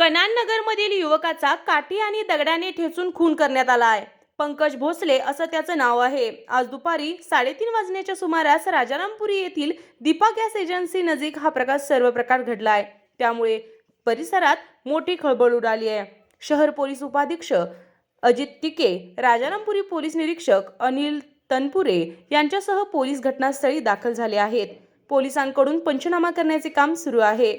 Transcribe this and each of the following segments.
कनान नगरमधील युवकाचा काठी आणि दगडाने ठेचून खून करण्यात आला आहे पंकज भोसले असं त्याचं नाव आहे. आज दुपारी साडेतीन वाजण्याच्या सुमारास राजारामपुरी येथील दीपा गॅस एजन्सी नजीक हा प्रकार सर्व प्रकार घडला आहे त्यामुळे परिसरात मोठी खळबळ उडाली आहे. शहर पोलीस उपाधीक्षक अजित टिके राजारामपुरी पोलीस निरीक्षक अनिल तनपुरे यांच्यासह पोलीस घटनास्थळी दाखल झाले आहेत. पोलिसांकडून पंचनामा करण्याचे काम सुरू आहे.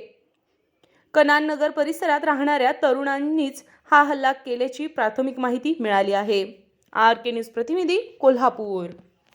कनान नगर परिसरात राहणाऱ्या तरुणांनीच हा हल्ला केल्याची प्राथमिक माहिती मिळाली आहे. आर के न्यूज प्रतिनिधी Kolhapur.